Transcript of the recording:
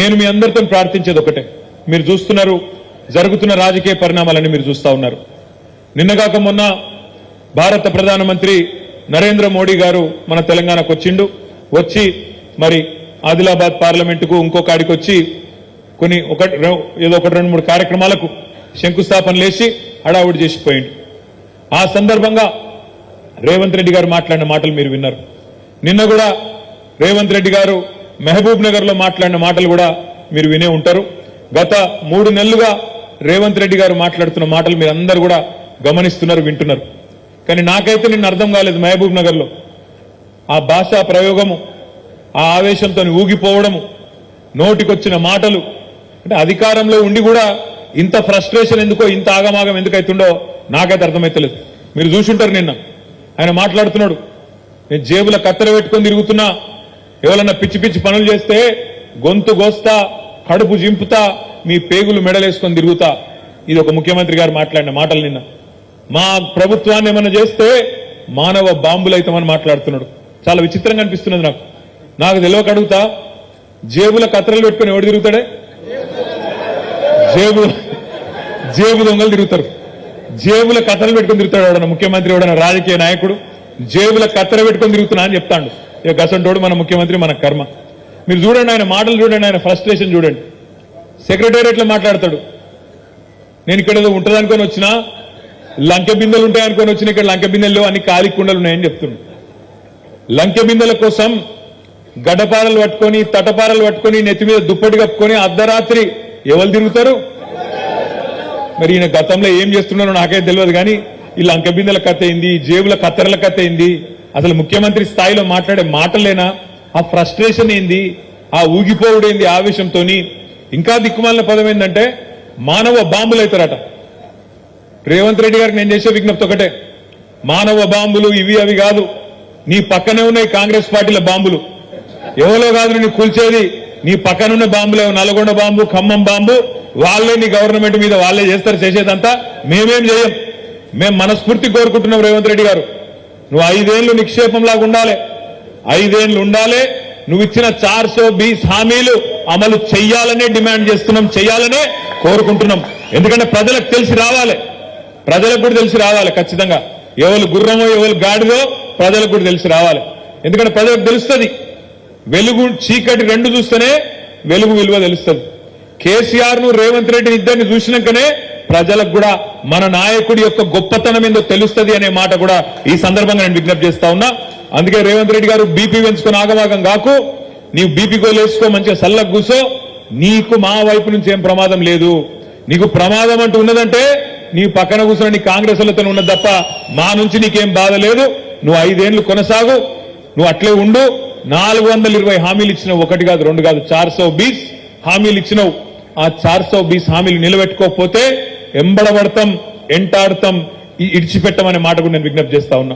నేను మీ అందరితో ప్రార్థించేది ఒకటే. మీరు చూస్తున్నారు జరుగుతున్న రాజకీయ పరిణామాలన్నీ మీరు చూస్తా ఉన్నారు. నిన్నగాక మొన్న భారత ప్రధానమంత్రి నరేంద్ర మోడీ గారు మన తెలంగాణకు వచ్చిండు. వచ్చి మరి ఆదిలాబాద్ పార్లమెంటుకు ఇంకో కాడికి వచ్చి కొన్ని ఒక ఏదో ఒకటి రెండు మూడు కార్యక్రమాలకు శంకుస్థాపన లేచి హడావుడి చేసిపోయిండు ఆ సందర్భంగా రేవంత్ రెడ్డి గారు మాట్లాడిన మాటలు మీరు విన్నారు. నిన్న కూడా రేవంత్ రెడ్డి గారు మహబూబ్ నగర్లో మాట్లాడిన మాటలు కూడా మీరు వినే ఉంటారు. గత మూడు నెలలుగా రేవంత్ రెడ్డి గారు మాట్లాడుతున్న మాటలు మీరు అందరు కూడా గమనిస్తున్నారు వింటున్నారు. కానీ నాకైతే నిన్న అర్థం కాలేదు మహబూబ్ నగర్లో ఆ భాషా ప్రయోగము ఆ ఆవేశంతో ఊగిపోవడము నోటికొచ్చిన మాటలు అంటే అధికారంలో ఉండి కూడా ఇంత ఫ్రస్ట్రేషన్ ఎందుకో ఇంత ఆగమాగం ఎందుకైతుండో నాకైతే అర్థమైతలేదు మీరు చూసుంటారు నిన్న. ఆయన మాట్లాడుతున్నాడు. నేను జేబుల కత్తెర పెట్టుకొని తిరుగుతున్నా ఎవరన్నా పిచ్చి పిచ్చి పనులు చేస్తే గొంతు గోస్తా కడుపు జింపుతా మీ పేగులు మెడలేసుకొని తిరుగుతా. ఇది ఒక ముఖ్యమంత్రి గారు మాట్లాడిన మాటలు నిన్న. మా ప్రభుత్వాన్ని ఏమైనా చేస్తే మానవ బాంబులైతామని మాట్లాడుతున్నాడు. చాలా విచిత్రంగా అనిపిస్తున్నది నాకు. నాకు తెలియక అడుగుతా జేబుల కత్రలు పెట్టుకొని ఎవడు తిరుగుతాడే? జేబు జేబు దొంగలు తిరుగుతారు. జేబుల కత్తెరలు పెట్టుకుని తిరుగుతాడు ఎవడన్నా ముఖ్యమంత్రి ఎవడన్నా రాజకీయ నాయకుడు? జేబుల కత్తెర పెట్టుకొని తిరుగుతున్నా అని చెప్తాడు. ఇక గసంటోడు మన ముఖ్యమంత్రి మన కర్మ. మీరు చూడండి ఆయన మాటలు చూడండి ఆయన ఫ్రస్ట్రేషన్ చూడండి. సెక్రటేరియట్లో మాట్లాడతాడు. నేను ఇక్కడ ఏదో ఉంటుందనుకొని వచ్చినా లంకె బిందెలు ఉంటాయనుకొని వచ్చిన ఇక్కడ లంకె బిందెల్లో అన్ని ఖాళీ కుండలు ఉన్నాయని చెప్తున్నాడు. లంకె బిందెల కోసం గడ్డపారలు పట్టుకొని తటపారలు పట్టుకొని నెత్తి మీద దుప్పటి కప్పుకొని అర్ధరాత్రి ఎవరు తిరుగుతారు? మరి ఈయన గతంలో ఏం చేస్తున్నారో నాకైతే తెలియదు కానీ ఈ లంక బిందెల కథ అయింది జేబుల కత్తెరల కథ అయింది అసలు ముఖ్యమంత్రి స్థాయిలో మాట్లాడే మాటలేనా? ఆ ఫ్రస్ట్రేషన్ ఏంది? ఆ ఊగిపోవుడేంది ఆవేశంతో ఇంకా దిక్కుమాలిన పదం ఏంటంటే మానవ బాంబులు అవుతారట రేవంత్ రెడ్డి గారికి నేను చేసే విజ్ఞప్తి ఒకటే. మానవ బాంబులు ఇవి అవి కాదు. నీ పక్కనే ఉన్నాయి కాంగ్రెస్ పార్టీల బాంబులు. ఎవరో కాదు నిన్ను కూల్చేది. నీ పక్కనున్న బాంబులే నల్గొండ బాంబు ఖమ్మం బాంబు. వాళ్ళే నీ గవర్నమెంట్ మీద వాళ్ళే చేస్తారు చేసేదంతా. మేమేం చేయం? మేము మనస్ఫూర్తి కోరుకుంటున్నాం రేవంత్ రెడ్డి గారు. నువ్వు ఐదేళ్ళు నిక్షేపంలాగా ఉండాలి. ఐదేళ్ళు ఉండాలి. నువ్వు ఇచ్చిన చార్ సో బీస్ హామీలు అమలు చెయ్యాలనే డిమాండ్ చేస్తున్నాం చెయ్యాలనే కోరుకుంటున్నాం. ఎందుకంటే ప్రజలకు తెలిసి రావాలి. ప్రజలకు కూడా తెలిసి రావాలి ఖచ్చితంగా. ఎవరు గుర్రమో ఎవరు గాడిదో ప్రజలకు కూడా తెలిసి రావాలి. ఎందుకంటే ప్రజలకు తెలుస్తుంది. వెలుగు చీకటి రెండు చూస్తేనే వెలుగు విలువ తెలుస్తుంది. కేసీఆర్ను రేవంత్ రెడ్డిని ఇద్దరిని చూసినాకనే ప్రజలకు కూడా మన నాయకుడి యొక్క గొప్పతనం ఏందో తెలుస్తుంది అనే మాట కూడా ఈ సందర్భంగా నేను విజ్ఞప్తి చేస్తా ఉన్నా. అందుకే రేవంత్ రెడ్డి గారు బీపీ పెంచుకొని ఆగమాగం కాకు. నీవు బీపీ గోలేసుకో మంచిగా సల్లకు కూసో. నీకు మా వైపు నుంచి ఏం ప్రమాదం లేదు. నీకు ప్రమాదం అంటూ ఉన్నదంటే నీ పక్కన కూర్చొని నీ కాంగ్రెస్ వాళ్ళతో ఉన్నది తప్ప మా నుంచి నీకేం బాధ లేదు. నువ్వు ఐదేళ్ళు కొనసాగు. నువ్వు అట్లే ఉండు. నాలుగు వందల ఇరవై హామీలు ఇచ్చినావు ఒకటి కాదు రెండు కాదు చార్ సో బీస్ హామీలు ఇచ్చినావు. ఆ చార్సో బీస్ హామీలు నిలబెట్టుకోకపోతే ఎంబడబడతాం ఎంటాడతాం ఈ- ఇడిచిపెట్టమనే మాట కూడా నేను విజ్ఞప్తి చేస్తా ఉన్నా.